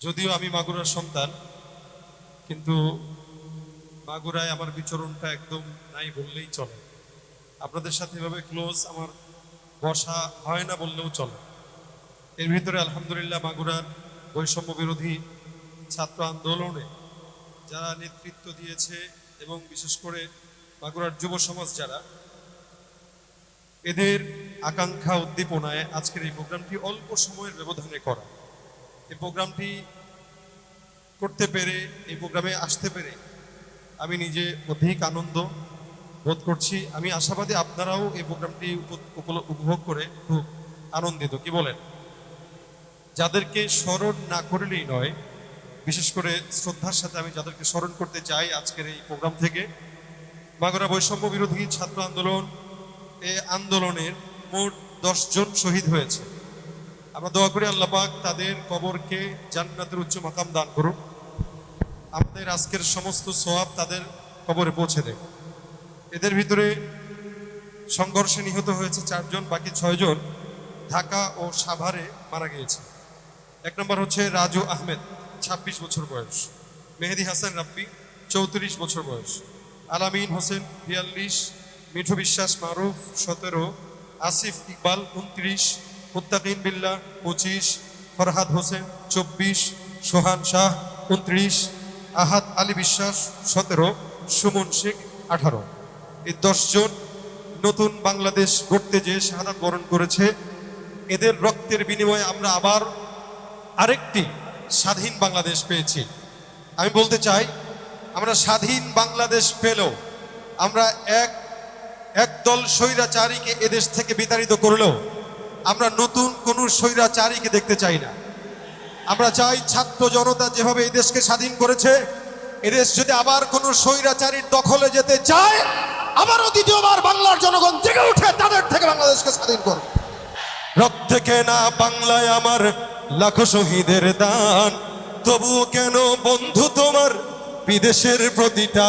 যদিও আমি মাগুরার সন্তান, কিন্তু মাগুরায় আমার বিচরণটা একদম নাই বললেই চলে। আপনাদের সাথে এভাবে ক্লোজ আমার বসা হয় না বললেও চলে। এর ভিতরে আলহামদুলিল্লাহ মাগুরার বৈষম্য বিরোধী ছাত্র আন্দোলনে যারা নেতৃত্ব দিয়েছে এবং বিশেষ করে মাগুরার যুব সমাজ যারা, এদের আকাঙ্ক্ষা উদ্দীপনায় আজকের এই প্রোগ্রামটি অল্প সময়ের ব্যবধানে করা। এই প্রোগ্রামটি করতে পেরে, এই প্রোগ্রামে আসতে পেরে আমি নিজে অধিক আনন্দ বোধ করছি। আমি আশাবাদী আপনারাও এই প্রোগ্রামটি উপভোগ করে খুব আনন্দিত। কি বলেন? যাদেরকে স্মরণ না করলেই নয়, বিশেষ করে শ্রদ্ধার সাথে আমি যাদেরকে স্মরণ করতে চাই আজকের এই প্রোগ্রাম থেকে মাগুরা বৈষম্য বিরোধী ছাত্র আন্দোলন এ আন্দোলনের মোট দশজন শহীদ হয়েছে। আমরা দোয়া করি আল্লাহ পাক তাদের কবরকে জান্নাতের উচ্চ মাকাম দান করুন আমাদের আজকের সমস্ত সোয়াব তাদের কবরে পৌঁছে দেয়। এদের ভিতরে সংঘর্ষে নিহত হয়েছে চারজন, বাকি ছয়জন ঢাকা ও সাভারে মারা গিয়েছে। এক নম্বর হচ্ছে রাজু আহমেদ ২৬ বছর বয়স। মেহেদি হাসান রাব্বি, চৌত্রিশ বছর বয়স। আলামিন হোসেন, বিয়াল্লিশ। মিঠু বিশ্বাস মারুফ, সতেরো। আসিফ ইকবাল, উনত্রিশ। মুত্তাকিন বিল্লাহ, পঁচিশ, ফরহাদ হোসেন, চব্বিশ, সোহান শাহ, উনত্রিশ, আহাদ আলী বিশ্বাস, সতেরো, সুমন শেখ, আঠারো। এই দশজন নতুন বাংলাদেশ গড়তে যে শাহাদাত বরণ করেছে, এদের রক্তের বিনিময়ে আমরা আবার আরেকটি স্বাধীন বাংলাদেশ পেয়েছি। আমি বলতে চাই, আমরা স্বাধীন বাংলাদেশ পেলেও, আমরা এক, একদল স্বৈরাচারীকে এদেশ থেকে বিতাড়িত করলেও আমরা নতুন কোনো স্বৈরাচারীকে দেখতে চাই না। আমরা চাই ছাত্র জনতা যেভাবে এই দেশকে স্বাধীন করেছে এদেশ যদি আবার কোনো স্বৈরাচারীর দখলে যেতে চায়, আবারও দ্বিতীয়বার বাংলার জনগণ জেগে উঠে তাদের থেকে বাংলাদেশকে স্বাধীন করবে থেকে না বাংলায় আমার লাখো শহীদের দান তবুও কেন বন্ধু তোমার বিদেশের প্রতিটা?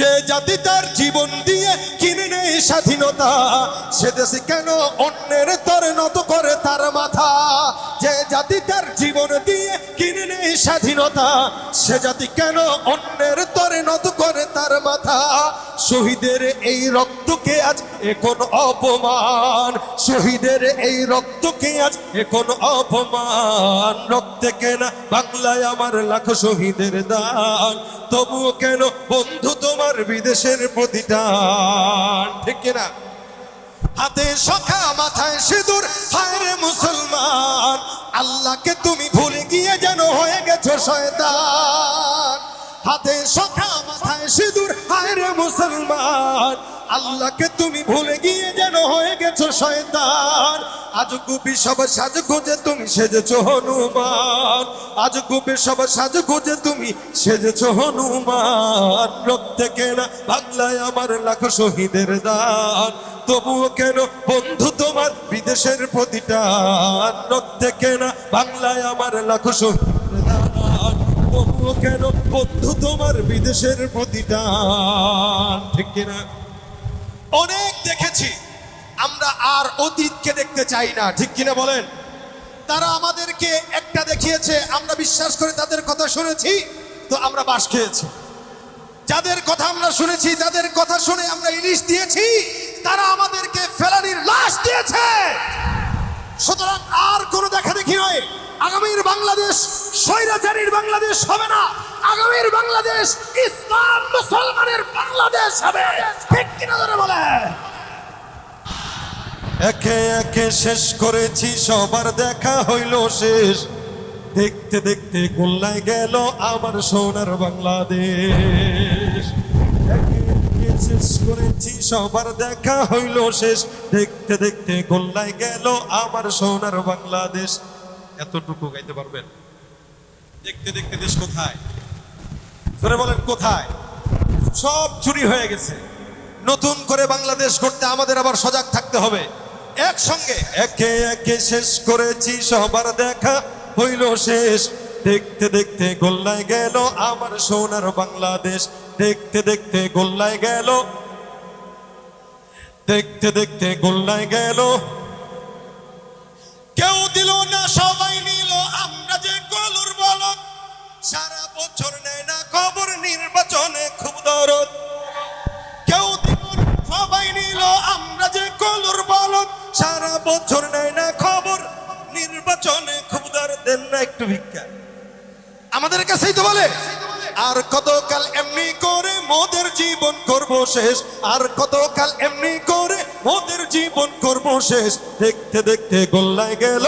যে জাতি তার জীবন দিয়ে কিনে নেই স্বাধীনতা, সে দেশে কেন অন্যের তরে নত করে তার মাথা? যে জাতি তার জীবন দিয়ে কিনে নেই স্বাধীনতা, সে জাতি কেন অন্যের তরে নত করে তার মাথা? শহীদের এই রক্তকে আজ এখন অপমান। শহীদের এই রক্তকে আজ এখন অপমান। রক্তে কেনা বাংলায় আমার লাখ শহীদের দান। তবুও কেন বন্ধু তোমার বিদেশের প্রতিটান ঠিক কিনা? হাতে সখা, মাথায় সিঁদুর, হায় রে মুসলমান। আল্লাহকে তুমি ভুলে গিয়ে যেন হয়ে গেছো শয়তান। হাতে সখা সিঁদুর হায় রে মুসলমান। আল্লাহকে তুমি ভুলে গিয়ে যেন হয়ে গেছো শয়তান। আজ গুবি সব সাজ খুঁজে তুমি সেজেছো হনুমান। আজ গুবি সব সাজ খুঁজে তুমি সেজেছো হনুমান। রক্তে কেনা বাংলায় আমার লাখ শহীদের দান। তবুও কেন বন্ধু তোমার বিদেশের প্রতিটান রক্তে কেনা বাংলায় আমার লাখ শহীদের দান। কেন? বন্ধু, তোমার বিদেশের প্রতিটান ঠিক কিনা? অনেক দেখেছি। আমরা আর অতীতকে দেখতে চাই না, ঠিক কিনা বলেন? তারা আমাদেরকে একটা দেখিয়েছে, আমরা বিশ্বাস করে তাদের কথা শুনেছি, তো আমরা বাস খেয়েছি। যাদের কথা আমরা শুনেছি, যাদের কথা শুনে আমরা ইলিশ দিয়েছি, তারা আমাদেরকে ফেলানির লাশ দিয়েছে। সুতরাং আর কোনো দেখা দেখি নয়। আগামীর বাংলাদেশ স্বৈরাচারীর বাংলাদেশ হবে না, আগামীর বাংলাদেশ ইসলাম মুসলমানের বাংলাদেশ হবে। ঠিক কিনা ধরে বলে? একে একে শেষ করেছি, সবার দেখা হইল শেষ। দেখতে দেখতে গোল্লায় গেল আমার সোনার বাংলাদেশ। শেষ করেছি, সবার দেখা হইল শেষ। দেখতে দেখতে গোল্লায় গেল আমার সোনার বাংলাদেশ। এতটুকু গাইতে পারবেন? দেখতে দেখতে দেশ কোথায়? ধরে বলেন, কোথায়? সব চুরি হয়ে গেছে। নতুন করে বাংলাদেশ করতে আমাদের আবার সজাগ থাকতে হবে। একসঙ্গে। একে একে শেষ করেছি, সবার দেখা হইল শেষ। দেখতে দেখতে গোল্লায় গেল আমার সোনার বাংলাদেশ। দেখতে দেখতে গোল্লায় গেল। দেখতে দেখতে গোল্লায় গেল। কেউ দিল না, সবাই নিল, আমরা যে কলুর বলক, সারা বছর নেয় না খবর নির্বাচনে খুব দরদ। কেউ সবাই নিল, আমরা যে কলুর বলক, সারা বছর নেয় না খবর নির্বাচনে খুব দরদ। দেন না একটু ভিক্ষা। আমাদের কাছেই তো বলে, আর কতকাল এমনি করে মোদের জীবন করব শেষ? আর কতকাল এমনি করে মোদের জীবন করব শেষ? দেখতে দেখতে গোল্লায় গেল।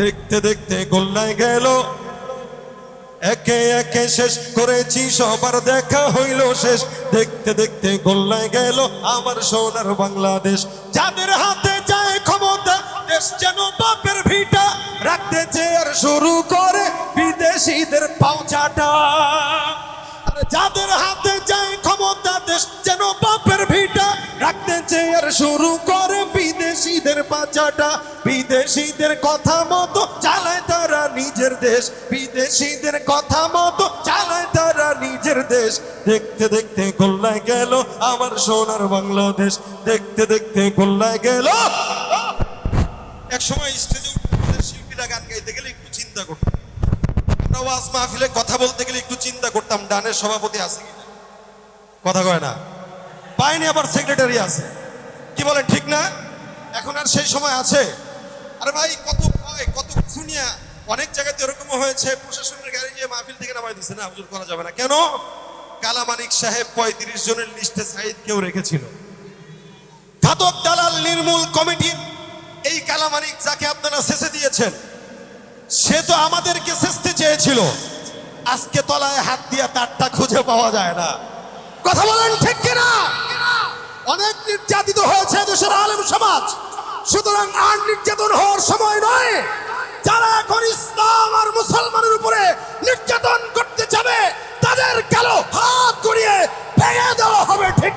দেখতে দেখতে গোল্লায় গেল। একে একে শেষ করেছি, সবার দেখা হইল শেষ। দেখতে দেখতে গোল্লায় গেল আমার সোনার বাংলাদেশ। যাদের হাতে যায় ক্ষমতা, দেশ যেন বাপের ভিটা। রাখতে চেয়ার শুরু করে বিদেশিদের পাউচাটা যাদের হাতে যায় ক্ষমতা, দেশ যেন বাপের ভিটা। রাখতে চেয়ার শুরু করে বিদেশিদের পাচাটা, বিদেশিদের কথা মতো চালায় তারা নিজের দেশ। বিদেশিদের কথা মতো চালায় তারা নিজের দেশ। দেখতে দেখতে গোল্লায় গেল আমার সোনার বাংলাদেশ। দেখতে দেখতে গোল্লায় গেল। এক সময় স্টেজে শিল্পীরা গান গাইতে গেলে একটু চিন্তা করতাম। আমরা ওয়াজ মাহফিলে কথা বলতে গেলে একটু চিন্তা করতাম, ডানের সভাপতি আছে কথা কয় না? পাইনি আবার সেক্রেটারি আছে। কি বলে ঠিক না? এখন আর সেই সময় আছে। আরে ভাই, কত ভয়, কত কিছু নিয়ে অনেক জায়গাতে এরকমও হয়েছে, প্রশাসনের গাড়ি নিয়ে মাহফিল থেকে নামাই দিচ্ছে না, হুজুর, করা যাবে না। কেন? কালামানিক সাহেব পঁয়ত্রিশ জনের লিস্টে সাইদ কেউ রেখেছিল। ঘাতক দালাল নির্মূল কমিটির এই কালামানিক যাকে আপনারা শেষে দিয়েছেন, সে তো আমাদেরকে শেষতে চেয়েছিল। আজকে তলায় হাত দিয়া তারটা খুঁজে পাওয়া যায় না। কথা বলেন ঠিক কিনা? অনেক নির্যাতিত হয়েছে দেশের আলেম সমাজ। সুতরাং আর নির্যাতন হওয়ার সময় নয়। যারা এখন ইসলাম আর মুসলমানের উপরে নির্যাতন করতে যাবে, তাদের কালো হাত করিয়ে ভেঙে দেওয়া হবে, ঠিক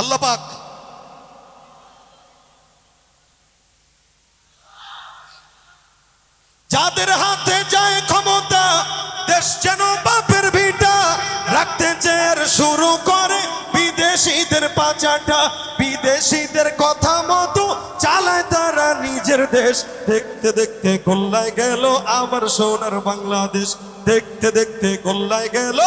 আল্লাহ যাদের হাতে যায় ক্ষমতা, দেশ যেন বিদেশিদের পাচাটা বিদেশিদের কথা মতো চালায় তারা নিজের দেশ। দেখতে দেখতে গোল্লায় গেল আমার সোনার বাংলাদেশ। দেখতে দেখতে গোল্লায় গেল।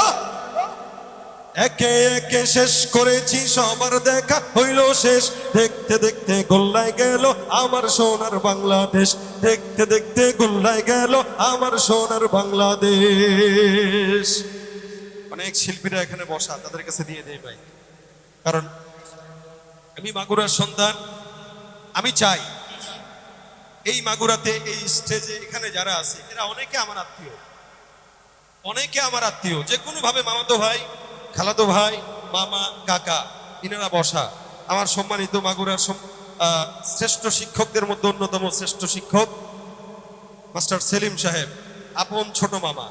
একে একে শেষ করেছি সবার দেখা হইল শেষ। দেখতে দেখতে গোল্লায় গেল আমার সোনার বাংলাদেশ। দেখতে দেখতে গোল্লায় গেল আমার সোনার বাংলাদেশ। অনেক শিল্পীরা এখানে বসা, তাদের কাছে দিয়ে দেয় ভাই। কারণ আমি মাগুরার সন্তান, আমি চাই এই মাগুরাতে, এই স্টেজে এখানে যারা আছে, এরা অনেকে আমার আত্মীয়। অনেকে আমার আত্মীয়। যে কোনো ভাবে মামাতো ভাই, খালাতো ভাই, মামা, কাকা, ইনারা বসা। আমার সম্মানিত মাগুরার শ্রেষ্ঠ শিক্ষকদের মধ্যে অন্যতম শ্রেষ্ঠ শিক্ষক মাস্টার সেলিম সাহেব, আপন ছোট মামা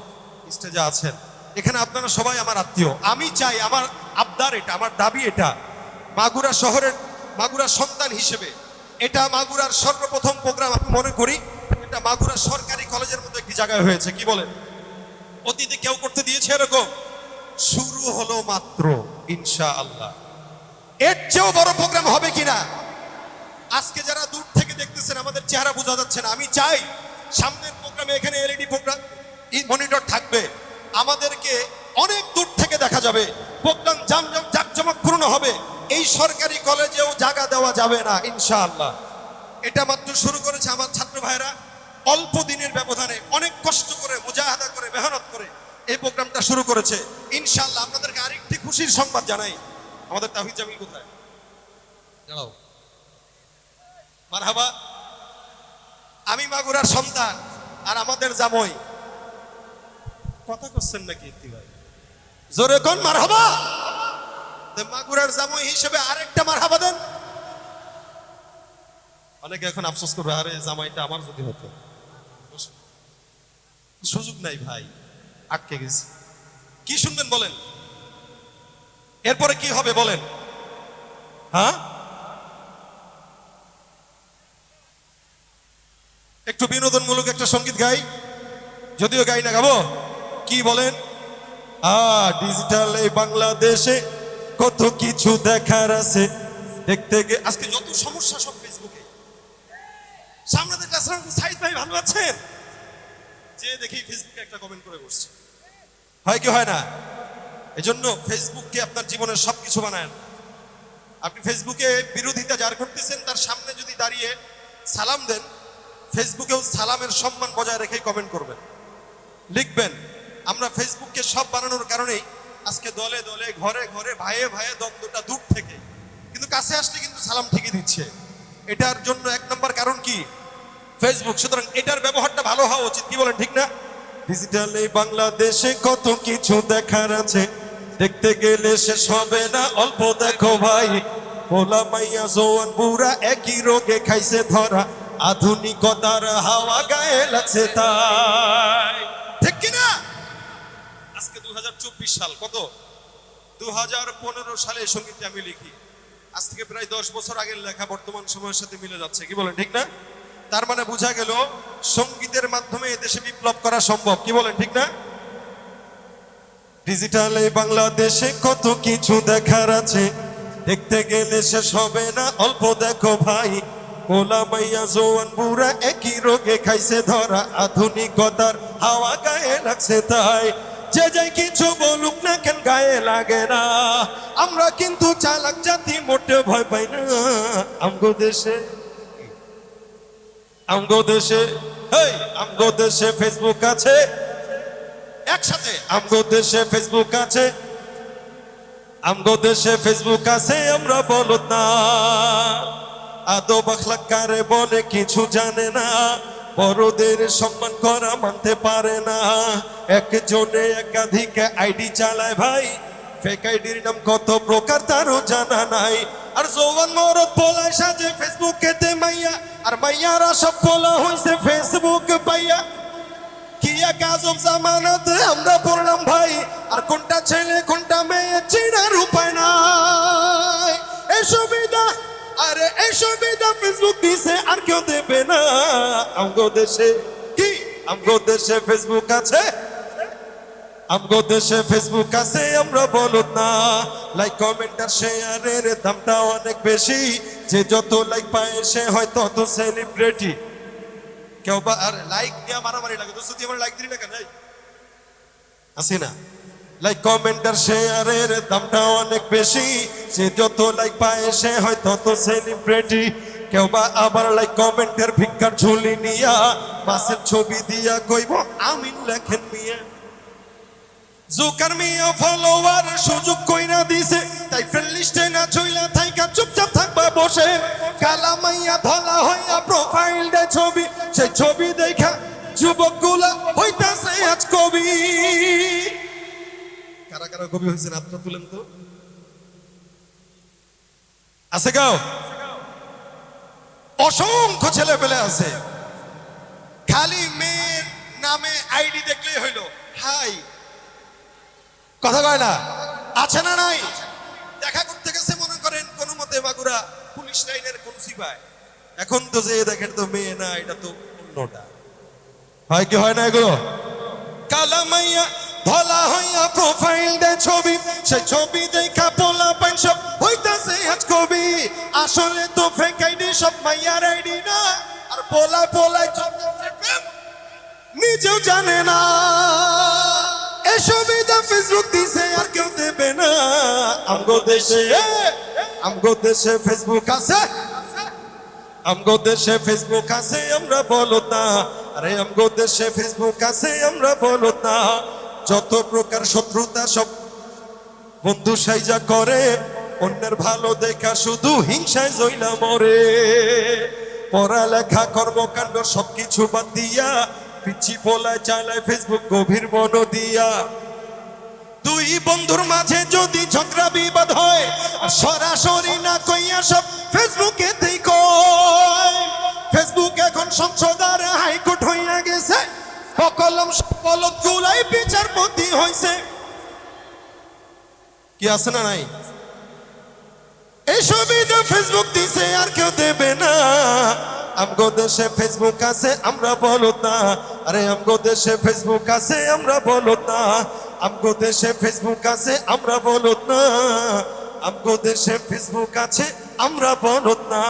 স্টেজে আছেন। এখানে আপনারা সবাই আমার আত্মীয়। আমি চাই আমার আবদার এটা, আমার দাবি এটা। মাগুরা শহরের, মাগুরা সন্তান হিসেবে। এটা মাগুরার সর্বপ্রথম প্রোগ্রাম আমি মনে করি, এটা মাগুরা সরকারি কলেজের মধ্যে একটি জায়গায় হয়েছে, কি বলেন? অতীতে কেউ করতে দিয়েছে এরকম? শুরু হলো মাত্র ইনশা আল্লাহ এর চেয়েও বড় প্রোগ্রাম হবে কিনা আজকে যারা দূর থেকে দেখতেছেন, আমাদের চেহারা বোঝা যাচ্ছে না। আমি চাই, সামনের প্রোগ্রামে এখানে এলইডি প্রোগ্রাম মনিটর থাকবে। আমাদেরকে অনেক দূর থেকে দেখা যাবে। প্রোগ্রাম জামজম জাকজমকপূর্ণ হবে। এই সরকারি কলেজেও জায়গা দেওয়া যাবে না, ইনশাআল্লাহ। এটা মাত্র শুরু করেছে আমার ছাত্র ভাইরা অল্প দিনের ব্যবধানে, অনেক কষ্ট করে, মুজাহাদা করে, মেহনত করে এই প্রোগ্রামটা শুরু করেছে। ইনশাআল্লাহ আপনাদেরকে আরেকটি খুশির সংবাদ জানাই। আমাদের তাহিদ জামিল কোথায়? দাঁড়াও। মারহাবা। আমি মাগুরার সন্তান, আর আমাদের জামই। কথা করছেন নাকি একটি ভাই জোরে কোন মারহাবা? মাগুরার জামই হিসেবে আরেকটা মারহাবা দেন। অনেকে এখন আফসোস করবে, আরে জামাইটা আমার যদি হতো। সুযোগ নাই ভাই, আটকে গেছি। কি শুনবেন বলেন? এরপরে কি হবে বলেন? হ্যাঁ? একটু বিনোদনমূলক একটা সংগীত গাই। যদিও গাই না, গাবো। কি বলেন? আ ডিজিটাল এই বাংলাদেশে কত কিছু দেখার আছে। দেখতে গে আজকে যত সমস্যা সব ফেসবুকে সামনে দেখলে আসলাম সাইদ ভাই ভালো আছেন? যে দেখি ফেসবুকে একটা কমেন্ট করে বসছে। হয় কি হয় না? এজন্য ফেসবুককে আপনার জীবনের সবকিছু বানায় না। আপনি ফেসবুকে বিরোধিতা যার করতেছেন, তার সামনে যদি দাঁড়িয়ে সালাম দেন ফেসবুকেও সালামের সম্মান বজায় রেখেই কমেন্ট করবেন। লিখবেন আমরা ফেসবুককে সব বানানোর কারণেই আজকে দলে দলে, ঘরে ঘরে, ভাইয়ে ভাইয়ে দ্বন্দ্বটা দূর থেকে কিন্তু কাছে আসলে কিন্তু সালাম ঠিকই দিচ্ছে। এটার জন্য এক নম্বর কারণ কি? ফেসবুক সুতরাং এটার ব্যবহারটা ভালো হওয়া উচিত, কি বলেন, ঠিক না? ডিজিটাল বাংলাদেশে কত কিছু দেখার আছে। দেখতে গেলে শেষ হবে না, অল্প দেখো ভাই। পোলা মাইয়া, জোয়ান বুড়া একই রোগে খাইছে ধরা। আধুনিকতার হাওয়া গায়ে লাগছে তাই। ঠিক কিনা? আজকে দু হাজার চব্বিশ সাল, কত? দু হাজার পনেরো সালে এই সঙ্গীতটি আমি লিখি। আজ থেকে প্রায় দশ বছর আগের লেখা বর্তমান সময়ের সাথে মিলে যাচ্ছে, কি বলেন, ঠিক না? তার মানে বোঝা গেল, সঙ্গীতের মাধ্যমে এদেশে বিপ্লব করা সম্ভব, কি বলেন, ঠিক না? ডিজিটালে বাংলাদেশে কত কিছু দেখার আছে, দেখতে গেলে শেষ হবে না, অল্প দেখো ভাই। জোয়ান বুড়া একই রোগে খাইছে ধরা, আধুনিকতার হাওয়া গায়ে লাগছে তাই। যে যাই কিছু বলুক না কেন গায়ে লাগে না। আমরা কিন্তু চালাক জাতি মোটে ভয় পাই না। আমগো দেশে আমগো দেশে, হেই, আমগো দেশে ফেসবুক আছে। একসাথে আমগো দেশে ফেসবুক আছে। আমগো দেশে ফেসবুক আছে, আমরা বলত না। আদো বাখলা কারে বলে কিছু জানে না। বড়দের সম্মান করা মানতে পারে না। একজনে একাধিক আইডি চালায় ভাই। ফেক আইডির নাম কত প্রকার তারও জানা নাই। আর জৌয়ান মরদ পোলায় সাজে ফেসবুকে তে মাইয়া। আর মাইয়ারা সব পোলা হইছে ফেসবুক পাইয়া। কি এক জামানাতে আমরা পড়লাম ভাই। আর কোনটা ছেলে, কোনটা মেয়ে চিনার আরে এই ফেসবুক দিছে, আর কেউ দেবে না। আমগো দেশে কি? আমগো দেশে ফেসবুক আছে? আমগো দেশে ফেসবুক আছে, আমরা বলত না। লাইক কমেন্ট আর শেয়ারের দামটা অনেক বেশি। যে যত লাইক পায়, সে হয় তত সেলিব্রিটি কেউ বা আর লাইক দিয়া মারামারি লাগে। দোস্ত, তুই আমার লাইক দিলি না কেন? আসি না লাইক কমেন্ট আর শেয়ারের দামটা অনেক বেশি। যে যত লাইক পায়, সে হয় তত সেলিব্রিটি কেউ বা আবার লাইক কমেন্টের ভিক্ষার ঝুলি নিয়া মাসের ছবি দিয়া কইব, আমিন লেখেন মিয়া। জুকার মিয়া ফলোয়ার সুযোগ কইরা দিছে। তাই ফ্রেন্ড লিস্টে না চইলা থাইকা চুপচাপ থাকবা বসে। কালা মাইয়া ধলা হইয়া প্রোফাইল দে ছবি। সেই ছবি দেখা যুবকগুলা হইতাছে আজ কবি। কারা কবি হইছেন হাতটা তুলেন তো। আছে গাও অসংখ্য ছেলে পেলে আছে। খালি মেয়ের নামে আইডি দেখলেই হইল, হাই। কথা কয় না? আছে না নাই? দেখা করতে গেছে, মনে করেন, কোন মতে বাগুরা পুলিশ লাইনের কোন সিপাই। এখন তো যে দেখেন তো মেয়ে না, এটা তো অন্যটা। হয় কি হয় না এগুলো? কালা ধলা হইয়া প্রোফাইল দে ছবি, সেই ছবি দেখা পোলা পাইন সব। হইতাছে আজ কবি, আসলে তো ফেক সব মাইয়ার আইডি না। আর পোলা চলতেছে প্রেম নিজেও জানে না। এই সুবিধা ফেসবুক দিছে, আর কেউ দেবে না। আমগো দেশে আমগো দেশে ফেসবুক আছে। আমগো দেশে ফেসবুক আছে, আমরা বলো না আরে আমগো দেশে ফেসবুক আছে, আমরা বলো যত প্রকার শত্রুতা সব বন্ধু সাইজা করে, অন্যের ভালো দেখা শুধু হিংসায় জইলা মরে। পড়ালেখা, কর্মকাণ্ড সবকিছু বাদ দিয়া, পিচ্ছি পোলায় চালায় ফেসবুক গভীর মন দিয়া। দুই বন্ধুর মাঝে যদি ঝগড়া বিবাদ হয় সরাসরি না কইয়া সব ফেসবুকে কয়। ফেসবুক এখন সংসদার হাইকোর্ট হইয়া গেছে সকলম সকলত গুলাই বিচারপতি হইছে। কি আছে না নাই? এই সুবিধা ফেসবুক দিছে, আর কেউ দেবে না। আমগো দেশে ফেসবুক আছে, আমরা বলত না আরে, আমগো দেশে ফেসবুক আছে, আমরা বলত না আমগো দেশে ফেসবুক আছে, আমরা বলত না আমগো দেশে ফেসবুক আছে, আমরা বলত না